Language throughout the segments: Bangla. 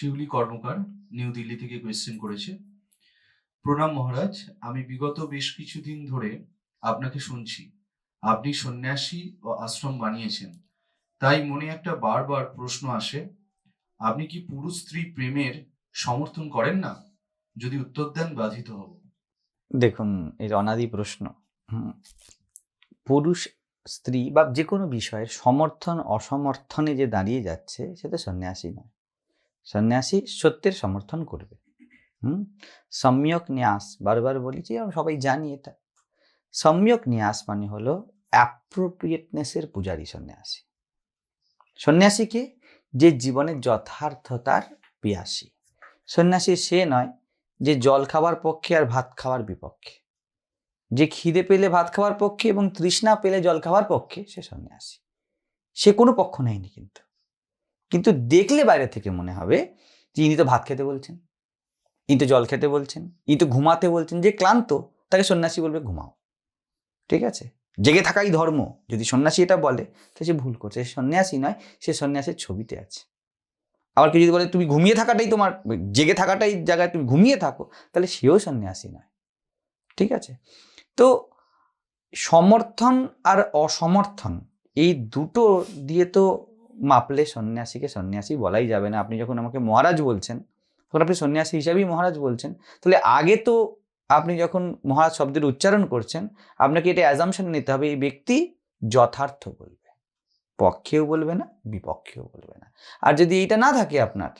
শিউলি কর্মকার নিউ দিল্লি থেকে কোয়েশ্চেন করেছে। প্রণাম মহারাজ, আমি বিগত বেশ কিছুদিন ধরে আপনাকে শুনছি। আপনি সন্ন্যাসী ও আশ্রম বানিয়েছেন। তাই মনে একটা বারবার প্রশ্ন আসে, আপনি কি পুরুষ স্ত্রী প্রেমের সমর্থন করেন না? যদি উত্তর দেন, বাধিত হব। দেখুন এর অনাদি প্রশ্ন। পুরুষ স্ত্রী বা যে কোনো বিষয়ের সমর্থন, অসমর্থনে যে দাঁড়িয়ে যাচ্ছে সেটা সন্ন্যাসী নয়। সন্ন্যাসী সত্যের সমর্থন করবে। হুম? সম্যক ন্যাস, বারবার বলেছি, আমরা সবাই জানি এটা। সম্যক ন্যাস মানে হলো অ্যাপ্রোপ্রিয়েটনেসের পূজারী সন্ন্যাসী। সন্ন্যাসীকে যে জীবনের যথার্থতার পিয়াসী। সন্ন্যাসী সে নয় যে জল খাওয়ার পক্ষে আর ভাত খাওয়ার বিপক্ষে। যে খিদে পেলে ভাত খাওয়ার পক্ষে এবং তৃষ্ণা পেলে জল খাওয়ার পক্ষে সে সন্ন্যাসী। সে কোনো পক্ষ নেয়নি কিন্তু। কিন্তু দেখলে বাইরে থেকে মনে হবে যে ইনি তো ভাত খেতে বলছেন, ইনি তো জল খেতে বলছেন, ইনি তো ঘুমাতে বলছেন যে ক্লান্ত, তাকে সন্ন্যাসী বলবে ঘুমাও। ঠিক আছে? জেগে থাকাই ধর্ম। যদি সন্ন্যাসী এটা বলে তো সে ভুল করছে, সে সন্ন্যাসী নয়, সে সন্ন্যাসের ছবিতে আছে। আবার কেউ যদি বলে, তুমি ঘুমিয়ে থাকাটাই তোমার, জেগে থাকাটাই জায়গায় তুমি ঘুমিয়ে থাকো, তাহলে সেও সন্ন্যাসী নয়। ঠিক আছে? তো সমর্থন আর অসমর্থন, এই দুটো দিয়ে তো মাপলে সন্ন্যাসীকে সন্ন্যাসী বলাই যাবে না। আপনি যখন আমাকে মহারাজ বলছেন তখন আপনি সন্ন্যাসী হিসাবেই মহারাজ বলছেন। তাহলে আগে তো আপনি যখন মহারাজ শব্দের উচ্চারণ করছেন আপনাকে এটা অ্যাজামশন নিতে হবে এই ব্যক্তি যথার্থ বলবে। পক্ষেও বলবে না বিপক্ষেও বলবে না। আর যদি এইটা না থাকে আপনার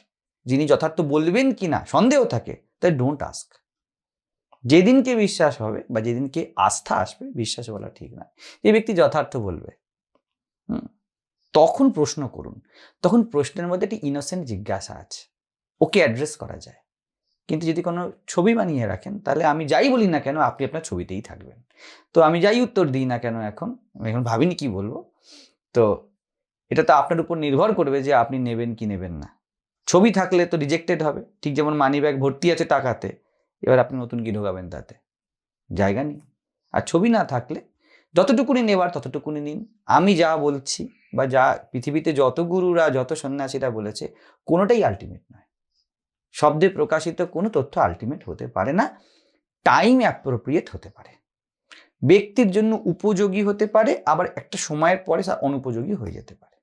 যিনি যথার্থ বলবেন কি না সন্দেহ থাকে তাই ডোন্ট আস্ক যেদিনকে বিশ্বাস হবে বা যেদিনকে আস্থা আসবে বিশ্বাস বলা ঠিক নয়। যে ব্যক্তি যথার্থ বলবে হুম, তখন প্রশ্ন করুন। তখন প্রশ্নের মধ্যে একটি ইনোসেন্ট জিজ্ঞাসা আছে। ওকে অ্যাড্রেস করা যায়। কিন্তু যদি কোনো ছবি বানিয়ে রাখেন, তাহলে আমি যাই বলি না কেন, আপনি আপনার ছবিতেই থাকবেন। তো আমি যাই উত্তর দিই না কেন এখন? এখন ভাবিনি কি বলব। তো এটা তো আপনার উপর নির্ভর করবে যে আপনি নেবেন কি নেবেন না। ছবি থাকলে তো রিজেক্টেড হবে। ঠিক যেমন মানি ব্যাগ ভর্তি আছে টাকাতে, এবার আপনি নতুন কি ঢোকাবেন তাতে? জায়গা নেই। আর ছবি না থাকলে যতটুকুনি নেবার ততটুকুনি নিন। আমি যা বলছি বা যা পৃথিবীতে যত গুরুরা, যত সন্ন্যাসীরা বলেছে, কোনোটাই আলটিমেট নয়। শব্দে প্রকাশিত কোনো তথ্য আলটিমেট হতে পারে না টাইম অ্যাপ্রোপ্রিয়েট হতে পারে। ব্যক্তির জন্য উপযোগী হতে পারে, আবার একটা সময়ের পরে তা অনুপযোগী হয়ে যেতে পারে।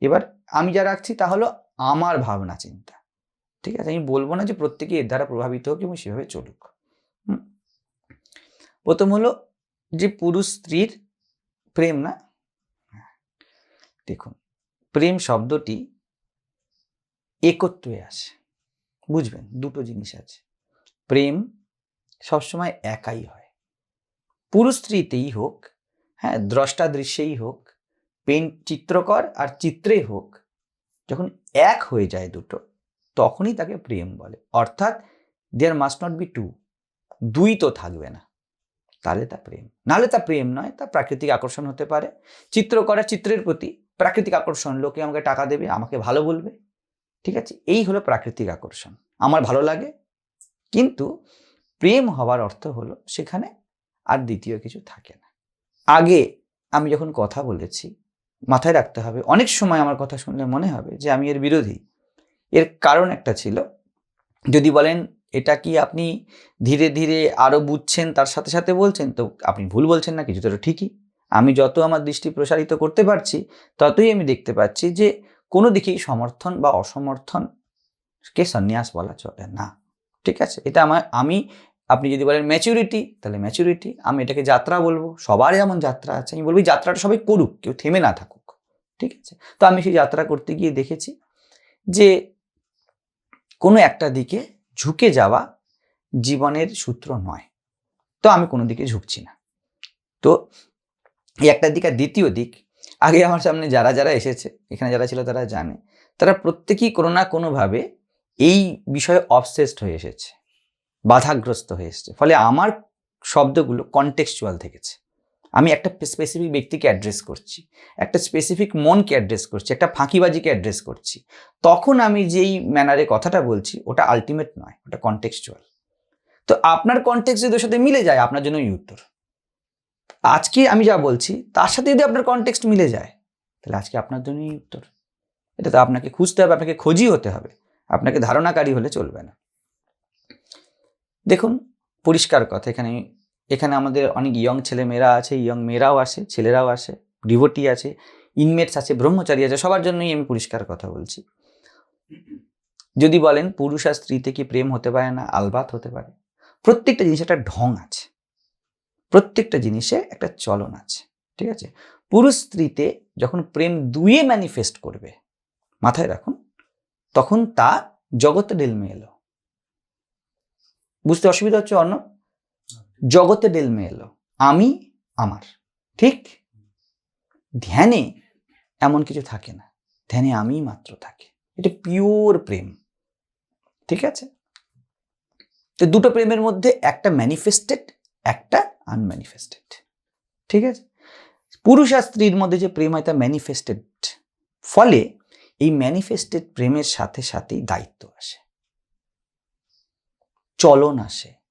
এবার আমি যা রাখছি তা হলো আমার ভাবনা, চিন্তা। ঠিক আছে? আমি বলব না যে প্রত্যেকে এর দ্বারা প্রভাবিত হোক এবং সেভাবে চলুক। প্রথম হলো যে পুরুষ স্ত্রীর প্রেম না? দেখুন, প্রেম শব্দটি একত্রে আসে। বুঝবেন, দুটো জিনিস আছে। প্রেম সবসময় একাই হয়। পুরুষ স্ত্রীতেই হোক হ্যাঁ দ্রষ্টা দৃশ্যেই হোক পেন চিত্রকর আর চিত্রে হোক, যখন এক হয়ে যায় দুটো, তখনই তাকে প্রেম বলে। অর্থাৎ there must not be two দুই তো থাকবে না। তাহলে তা প্রেম। নাহলে তা প্রেম নয়, তা প্রাকৃতিক আকর্ষণ হতে পারে। চিত্রকরা চিত্রের প্রতি প্রাকৃতিক আকর্ষণ, লোকে আমাকে টাকা দেবে, আমাকে ভালো বলবে। ঠিক আছে? এই হলো প্রাকৃতিক আকর্ষণ। আমার ভালো লাগে, কিন্তু প্রেম হওয়ার অর্থ হলো সেখানে আর দ্বিতীয় কিছু থাকে না। আগে আমি যখন কথা বলেছি, মাথায় রাখতে হবে, অনেক সময় আমার কথা শুনলে মনে হবে যে আমি এর বিরোধী। এর কারণ একটা ছিল, যদি বলেন এটা কি আপনি ধীরে ধীরে আরও বুঝছেন তার সাথে সাথে বলছেন? তো আপনি ভুল বলছেন না কিছু তো ঠিকই। আমি যত আমার দৃষ্টি প্রসারিত করতে পারছি, ততই আমি দেখতে পাচ্ছি যে কোনো দিকেই সমর্থন বা অসমর্থনকে সন্ন্যাস বলা চলে না। ঠিক আছে? এটা আমার, আমি, আপনি যদি বলেন ম্যাচুরিটি তাহলে ম্যাচুরিটি আমি এটাকে যাত্রা বলব। সবার যেমন যাত্রা আছে। আমি বলব যাত্রাটা সবাই করুক, কেউ থেমে না থাকুক। ঠিক আছে? তো আমি সেই যাত্রা করতে গিয়ে দেখেছি যে কোনো একটা দিকে ঝুঁকে যাওয়া জীবনের সূত্র নয়। তো আমি কোনো দিকে ঝুঁকছি না। তো এই একটা দিক আর দ্বিতীয় দিক, আগে আমার সামনে যারা যারা এসেছে, এখানে যারা ছিল তারা জানে, তারা প্রত্যেকেই কোনো না কোনোভাবে এই বিষয়ে অবসেসড হয়ে এসেছে, বাধাগ্রস্ত হয়ে এসেছে। ফলে আমার শব্দগুলো কনটেক্সচুয়াল থেকেছে। আমি একটা স্পেসিফিক ব্যক্তিকে অ্যাড্রেস করছি, একটা স্পেসিফিক মনকে অ্যাড্রেস করছি, একটা ফাঁকিবাজিকে অ্যাড্রেস করছি। তখন আমি যেই ম্যানারে কথাটা বলছি, ওটা আলটিমেট নয়, ওটা কনটেক্সচুয়াল তো আপনার কনটেক্সট যদি ওর সাথে মিলে যায়, আপনার জন্যই উত্তর। আজকে আমি যা বলছি, তার সাথে যদি আপনার কনটেক্সট মিলে যায়, তাহলে আজকে আপনার জন্যই উত্তর। এটা তো আপনাকে খুঁজতে হবে, আপনাকে খোঁজই হতে হবে। আপনাকে ধারণাকারী হলে চলবে না। দেখুন, পরিষ্কার কথা, এখানে এখানে আমাদের অনেক ইয়ং ছেলে মেয়েরা আছে ইয়ং মেয়েরাও আসে, ছেলেরাও আসে ডিভোটি আছে ইনমেটস আছে, ব্রহ্মচারী আছে, সবার জন্যই আমি পরিষ্কার কথা বলছি। যদি বলেন পুরুষ আর স্ত্রীতে কি প্রেম হতে পারে না, আলবাত হতে পারে। প্রত্যেকটা জিনিস একটা ঢং আছে। প্রত্যেকটা জিনিসে একটা চলন আছে, ঠিক আছে? পুরুষ স্ত্রীতে যখন প্রেম দুয়ে ম্যানিফেস্ট করবে, মাথায় রাখুন, তখন তা জগতে ডেলমে এলো বুঝতে অসুবিধা হচ্ছে অন্য? জগতে ডেলমে এলো আমি, আমার। ঠিক? ধ্যানে এমন কিছু থাকে না। ধ্যানে আমি মাত্র থাকে। এটা পিওর প্রেম। ঠিক আছে? তো দুটো প্রেমের মধ্যে একটা ম্যানিফেস্টেড একটা আনম্যানিফেস্টেড ঠিক আছে? পুরুষ আর স্ত্রীর মধ্যে যে প্রেম হয় তা ম্যানিফেস্টেড ফলে এই ম্যানিফেস্টেড প্রেমের সাথে সাথেই দায়িত্ব আসে। চলন আসে।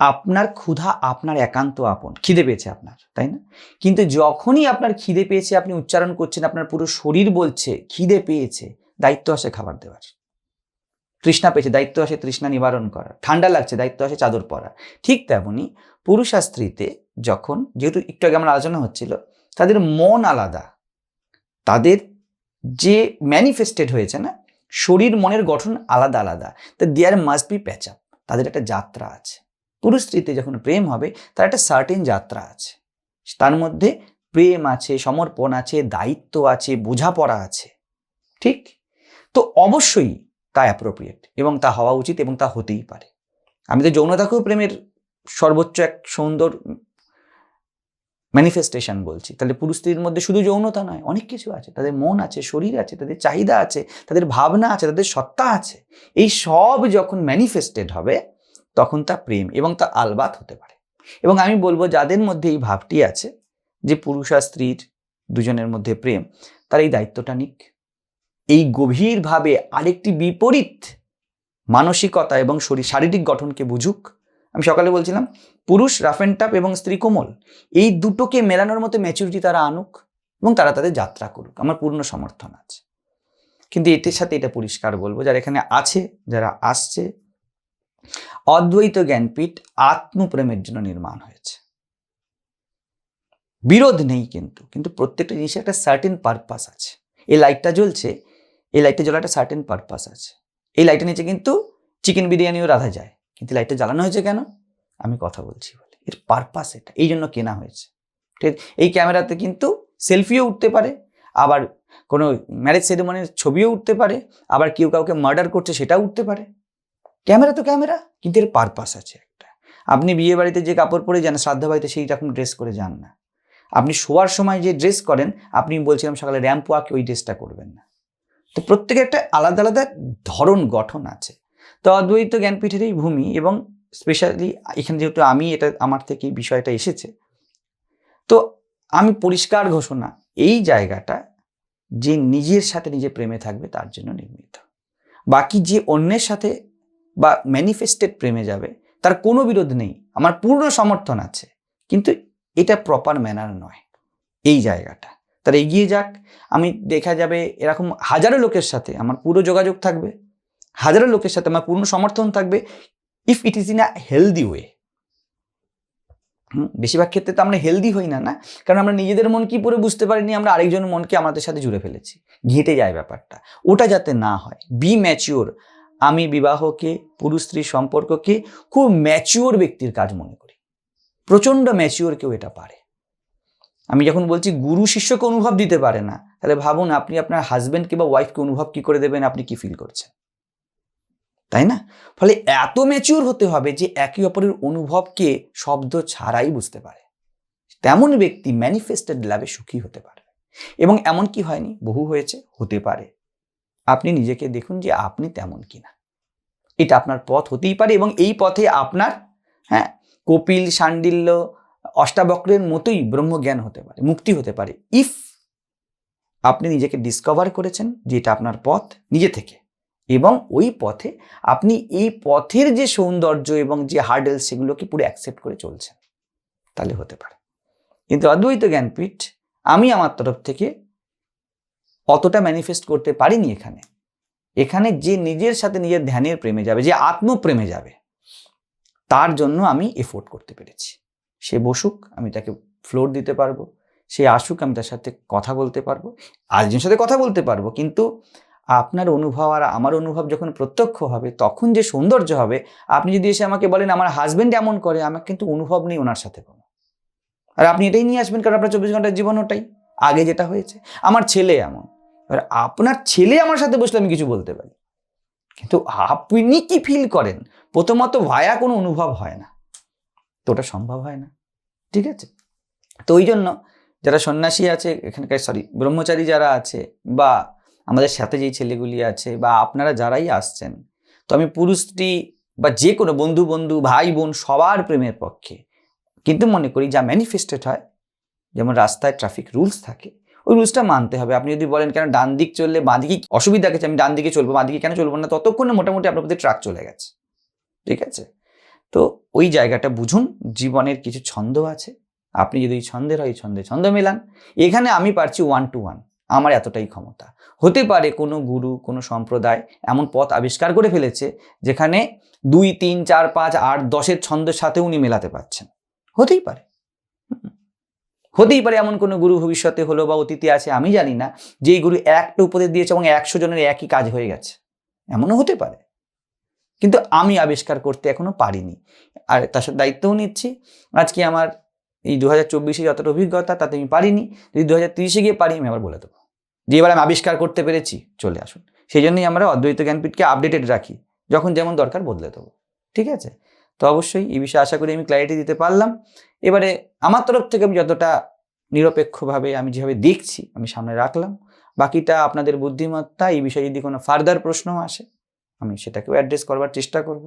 আপনার ক্ষুধা, আপনার একান্ত আপন। খিদে পেয়েছে আপনার, তাই না? কিন্তু যখনই আপনার খিদে পেয়েছে, আপনি উচ্চারণ করছেন, আপনার পুরো শরীর বলছে, খিদে পেয়েছে। দায়িত্ব আসে খাবার দেওয়ার। তৃষ্ণা পেয়েছে, দায়িত্ব আসে তৃষ্ণা নিবারণ করা ঠান্ডা লাগছে, দায়িত্ব আসে চাদর পরা ঠিক তেমনি পুরুষ স্ত্রীতে যখন, যেহেতু একটু আগে আমার আলোচনা হচ্ছিল, তাদের মন আলাদা। তাদের যে ম্যানিফেস্টেড হয়েছে না, শরীর মনের গঠন আলাদা আলাদা। তো there must be patch up তাদের একটা যাত্রা আছে। পুরুষ স্ত্রীতে যখন প্রেম হবে, তার একটা সার্টেন যাত্রা আছে। তার মধ্যে প্রেম আছে, সমর্পণ আছে, দায়িত্ব আছে, বোঝাপড়া আছে। ঠিক? তো অবশ্যই তা অ্যাপ্রোপ্রিয়েট এবং তা হওয়া উচিত এবং তা হতেই পারে। আমি তো যৌনতাকেও প্রেমের সর্বোচ্চ এক সুন্দর ম্যানিফেস্টেশন বলছি। তাহলে পুরুষ স্ত্রীর মধ্যে শুধু যৌনতা নয়, অনেক কিছু আছে। তাদের মন আছে, শরীর আছে, তাদের চাহিদা আছে, তাদের ভাবনা আছে, তাদের সত্তা আছে। এই সব যখন ম্যানিফেস্টেড হবে তখন তা প্রেম এবং তা আলবাত হতে পারে। এবং আমি বলব যাদের মধ্যে এই ভাবটি আছে যে পুরুষ আর স্ত্রীর দুজনের মধ্যে প্রেম, তার এই দায়িত্বটা নিক। এই গভীরভাবে আরেকটি বিপরীত মানসিকতা এবং শরীর, শারীরিক গঠনকে বুঝুক। আমি সকালে বলছিলাম, পুরুষ রাফ অ্যান্ড টাপ এবং স্ত্রী কোমল, এই দুটোকে মেলানোর মতো ম্যাচুরিটি তারা আনুক এবং তারা তাদের যাত্রা করুক। আমার পূর্ণ সমর্থন আছে। কিন্তু এটির সাথে এটা পরিষ্কার বলব, যারা এখানে আছে, যারা আসছে অদ্বৈত জ্ঞানপীঠ আত্মপ্রেমের জন্য নির্মাণ হয়েছে। বিরোধ নেই কিন্তু কিন্তু প্রত্যেকটা জিনিসের একটা সার্টেন পারপাস আছে। এই লাইটটা জ্বলছে, এই লাইটটা জ্বলা একটা সার্টেন পারপাস আছে। এই লাইটের নিচে কিন্তু চিকেন বিরিয়ানিও রাধা যায়। কিন্তু লাইটটা জ্বালানো হয়েছে কেন? আমি কথা বলছি বলে। এর পারপাস এটা। এই জন্য কেনা হয়েছে। ঠিক, এই ক্যামেরাতে কিন্তু সেলফিও উঠতে পারে, আবার কোনো ম্যারেজ সেরেমনির ছবিও উঠতে পারে, আবার কেউ কাউকে মার্ডার করছে সেটাও উঠতে পারে। ক্যামেরা তো ক্যামেরা, কিন্তু এর পারপাস আছে একটা। আপনি বিয়ে বাড়িতে যে কাপড় পরে যান, শ্রাদ্ধ বাড়িতে সেই রকম ড্রেস করে যান না। আপনি শোয়ার সময় যে ড্রেস করেন, আপনি বলছিলাম সকালে র্যাম্প ওয়াক ওই ড্রেসটা করবেন না। তো প্রত্যেকের একটা আলাদা আলাদা ধরন গঠন আছে। তো অদ্বৈত জ্ঞানপীঠের এই ভূমি এবং স্পেশালি এখানে যেহেতু আমি এটা আমার থেকে বিষয়টা এসেছে, তো আমি পরিষ্কার ঘোষণা, এই জায়গাটা যে নিজের সাথে নিজে প্রেমে থাকবে, তার জন্য নির্মিত। বাকি যে অন্যের সাথে বা ম্যানিফেস্টেড প্রেমে যাবে, তার কোনো বিরোধ নেই, আমার পূর্ণ সমর্থন আছে, কিন্তু এটা প্রপার ম্যানার নয়, এই জায়গাটা। তার এগিয়ে যাক, আমি দেখা যাবে এরকম হাজারো লোকের সাথে আমার পুরো যোগাযোগ থাকবে, হাজারো লোকের সাথে আমার পূর্ণ সমর্থন থাকবে if it is in a healthy way বেশিরভাগ ক্ষেত্রে তো আমরা হেলদি হই না না? কারণ আমরা নিজেদের মন কি পরে বুঝতে পারিনি, আমরা আরেকজনের মনকে আমাদের সাথে জুড়ে ফেলেছি, ঘেঁটে যায় ব্যাপারটা। ওটা যাতে না হয় বি ম্যাচিওর আমি বিবাহকে, পুরুষ স্ত্রী সম্পর্ককে খুব ম্যাচিওর ব্যক্তির কাজ মনে করি। প্রচণ্ড ম্যাচিওর কেউ এটা পারে। আমি যখন বলছি গুরু শিষ্যকে অনুভব দিতে পারে না, তাহলে ভাবুন আপনি আপনার হাজব্যান্ডকে বা ওয়াইফকে অনুভব কি করে দেবেন, আপনি কি ফিল করছেন? তাই না? ফলে এত ম্যাচিওর হতে হবে যে একে অপরের অনুভবকে শব্দ ছাড়াই বুঝতে পারে। তেমন ব্যক্তি ম্যানিফেস্টেড লাভে সুখী হতে পারে। এবং এমন কি হয়নি? বহু হয়েছে, হতে পারে। আপনি নিজেকে দেখুন যে আপনি তেমন কিনা। এটা আপনার পথ হতেই পারে এবং এই পথে আপনার হ্যাঁ কপিল, সান্ডিল্য, অষ্টাবক্রের মতোই ব্রহ্মজ্ঞান হতে পারে, মুক্তি হতে পারে ইফ আপনি নিজেকে ডিসকভার করেছেন যে এটা আপনার পথ নিজে থেকে এবং ওই পথে আপনি এই পথের যে সৌন্দর্য এবং যে হার্ডেল সেগুলোকে পুরো অ্যাকসেপ্ট করে চলছেন, তাহলে হতে পারে। কিন্তু অদ্বৈত জ্ঞানপীঠ, আমি আমার তরফ থেকে অতটা ম্যানিফেস্ট করতে পারিনি এখানে। এখানে যে নিজের সাথে নিজের ধ্যানের প্রেমে যাবে, যে আত্মপ্রেমে যাবে, তার জন্য আমি এফোর্ট করতে পেরেছি। সে বসুক, আমি তাকে ফ্লোর দিতে পারব, সে আসুক, আমি তার সাথে কথা বলতে পারব, আরেকজনের সাথে কথা বলতে পারব, কিন্তু আপনার অনুভব আর আমার অনুভব যখন প্রত্যক্ষ হবে, তখন যে সৌন্দর্য হবে, আপনি যদি এসে আমাকে বলেন, আমার হাজবেন্ড এমন করে আমার কিন্তু অনুভব নেই ওনার সাথে কোনো। আর আপনি এটাই নিয়ে আসবেন, কারণ আপনার চব্বিশ ঘণ্টার জীবন ওটাই। আগে যেটা হয়েছে, আমার ছেলে এমন এবার আপনার ছেলে আমার সাথে বসলে আমি কিছু বলতে পারি। কিন্তু আপনি কি ফিল করেন? প্রথমত ভায়া কোনো অনুভব হয় না। তো ওটা সম্ভব হয় না। ঠিক আছে? তো ওই জন্য যারা সন্ন্যাসী আছে, এখানকার সরি ব্রহ্মচারী যারা আছে বা আমাদের সাথে যেই ছেলেগুলি আছে বা আপনারা যারাই আসছেন, তো আমি পুরুষ স্ত্রী বা যে কোনো বন্ধু বন্ধু, ভাই, বোন সবার প্রেমের পক্ষে। কিন্তু মনে করি যা ম্যানিফেস্টেড হয়, যেমন রাস্তায় ট্রাফিক রুলস থাকে ওই রুলসটা মানতে হবে। আপনি যদি বলেন, কেন ডান দিক চললে বাঁ দিকে অসুবিধা গেছে আমি ডান দিকে চলবো বাঁ দিকে কেন চলবো না? ততক্ষণে মোটামুটি আপনার প্রতি ট্রাক চলে গেছে। ঠিক আছে? তো ওই জায়গাটা বুঝুন, জীবনের কিছু ছন্দ আছে। আপনি যদি ছন্দের হয়, ছন্দে ছন্দ মেলান। এখানে আমি পারছি ওয়ান টু ওয়ান আমার এতটাই ক্ষমতা। হতে পারে কোনো গুরু, কোনো সম্প্রদায় এমন পথ আবিষ্কার করে ফেলেছে, যেখানে দুই, তিন, চার, পাঁচ, আট, দশের ছন্দের সাথে উনি মেলাতে পারছেন। হতেই পারে। হতেই পারে এমন কোনো গুরু ভবিষ্যতে হলো বা অতীতে আছে, আমি জানি না। যেই গুরু একটা উপদেশ দিয়েছে এবং একশো জনের একই কাজ হয়ে গেছে, এমনও হতে পারে। কিন্তু আমি আবিষ্কার করতে এখনও পারিনি। আর তার সাথে দায়িত্বও নিচ্ছি। আজকে আমার এই দু হাজার চব্বিশে যতটা অভিজ্ঞতা, তাতে আমি পারিনি। যদি দু হাজার তিরিশে গিয়ে পারি, আমি আবার বলে দেবো। যে এবার আমি আবিষ্কার করতে পেরেছি, চলে আসুন। সেই জন্যই আমরা অদ্বৈত জ্ঞানপীঠকে আপডেটেড রাখি। যখন যেমন দরকার বদলে দেবো। ঠিক আছে? তো অবশ্যই এই বিষয়ে আশা করি আমি ক্ল্যারিটি দিতে পারলাম। এবারে আমার তরফ থেকে আমি যতটা নিরপেক্ষভাবে আমি যেভাবে দেখছি, আমি সামনে রাখলাম। বাকিটা আপনাদের বুদ্ধিমত্তা, এই বিষয়ে যদি কোনো ফার্দার প্রশ্ন আসে, আমি সেটাকেও অ্যাড্রেস করবার চেষ্টা করব।